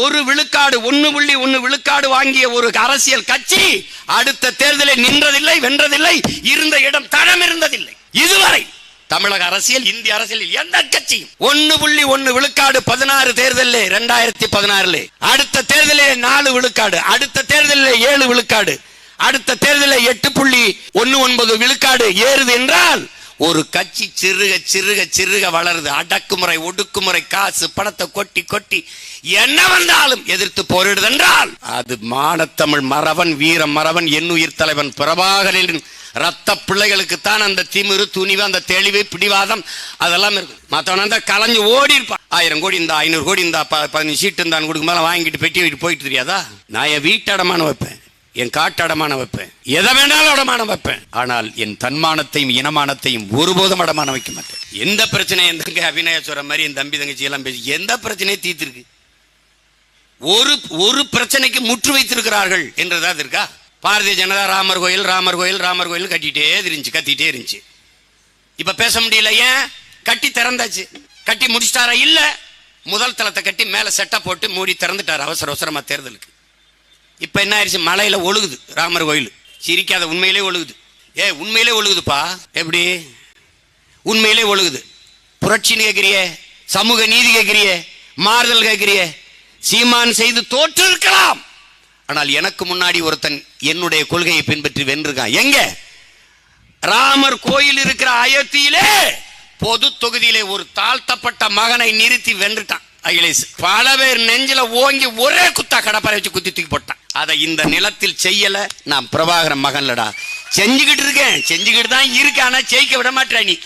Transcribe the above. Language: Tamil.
ஒரு விழுக்காடு ஒன்னு புள்ளி ஒன்னு விழுக்காடு வாங்கிய ஒரு அரசியல் கட்சி அடுத்த தேர்தலில் நின்றதில்லை வென்றதில்லை இருந்த இடம் தடம் இருந்ததில்லை. இதுவரை தமிழக அரசியல் இந்திய அரசியலில் எந்த கட்சியும் ஒன்னு புள்ளி ஒன்னு விழுக்காடு பதினாறு தேர்தலில் ரெண்டாயிரத்தி பதினாறுல. அடுத்த தேர்தலில் நாலு விழுக்காடு அடுத்த தேர்தலில் ஏழு விழுக்காடு அடுத்த தேர்தலில் எட்டு புள்ளி ஒன்னு ஒன்பது விழுக்காடு ஏறுது என்றால் ஒரு கட்சி சிறுக சிறுக சிறுக வளருது. அடக்குமுறை ஒடுக்குமுறை காசு பணத்தை கொட்டி கொட்டி. என்ன வந்தாலும் எதிர்த்து போரிடுதென்றால் அது மானத்தமிழ் மறவன் வீர மறவன் என்னுயிர் தலைவன் பிரபாகரின் ரத்த பிள்ளைகளுக்குத்தான் அந்த திமிரு துணிவு அந்த தெளிவு பிடிவாதம் அதெல்லாம் இருக்கு மற்றவன் அந்த கலைஞ்சு ஓடி இருப்பான் ஆயிரம் கோடி இந்த ஐநூறு கோடி இந்த பதினஞ்சு சீட்டு இருந்தான்னு கொடுக்கும்போது வாங்கிட்டு பெட்டி வீட்டு போயிட்டு தெரியாதா? நான் என் வீட்டு வைப்பேன். என் காட்டு அடமானம் வைப்பேன். எதை வேணாலும் அடமானம் வைப்பேன். ஆனால் என் தன்மானத்தையும் இனமானத்தையும் ஒருபோதும் அடமானம் வைக்க மாட்டேன். எந்த பிரச்சனையும் என் தங்க அபிநய சொல்ற மாதிரி என் தம்பி தங்கச்சி எல்லாம் பேசி எந்த பிரச்சனையும் தீர்த்திருக்கு? ஒரு ஒரு பிரச்சனைக்கு முற்று வைத்திருக்கிறார்கள் என்றதாவது இருக்கா? பாரதிய ஜனதா ராமர் கோயில் ராமர் கோயில் ராமர் கோயில் கட்டிட்டே இருந்துச்சு கத்திட்டே இருந்துச்சு. இப்ப பேச முடியல ஏன்? கட்டி திறந்தாச்சு. கட்டி முடிச்சிட்டாரா? இல்ல. முதல் தளத்தை கட்டி மேல செட்டை போட்டு மூடி திறந்துட்டார் அவசர அவசரமா தேர்தலுக்கு. இப்போ என்ன ஆயிடுச்சு? மலையில் ஒழுகுது ராமர் கோயில். சிரிக்காத உண்மையிலே ஒழுகுது. ஏ உண்மையிலே ஒழுகுதுப்பா. எப்படி? உண்மையிலே ஒழுகுது. புரட்சின்னு கேட்குறிய சமூக நீதி கேட்குறிய மாறுதல் கேட்குறிய. சீமான் செய்து தோற்று இருக்கலாம் ஆனால் எனக்கு முன்னாடி ஒருத்தன் என்னுடைய கொள்கையை பின்பற்றி வென்றிருக்கான். எங்க? ராமர் கோயில் இருக்கிற அயோத்தியிலே. பொது தொகுதியிலே ஒரு தாழ்த்தப்பட்ட மகனை நிறுத்தி வென்றுட்டான். அகிலேஷ். பல பேர் நெஞ்சில ஓங்கி ஒரே குத்தா கடப்பாறை வச்சு குத்தி தூக்கி போட்டான். அதை இந்த நிலத்தில் செய்யல. நான் பிரபாகரன் மகன்லடா. செஞ்சுக்கிட்டு இருக்கேன். செஞ்சுக்கிட்டு தான் இருக்கேன். ஆனா ஜெயிக்க விட மாட்டேன் நீ.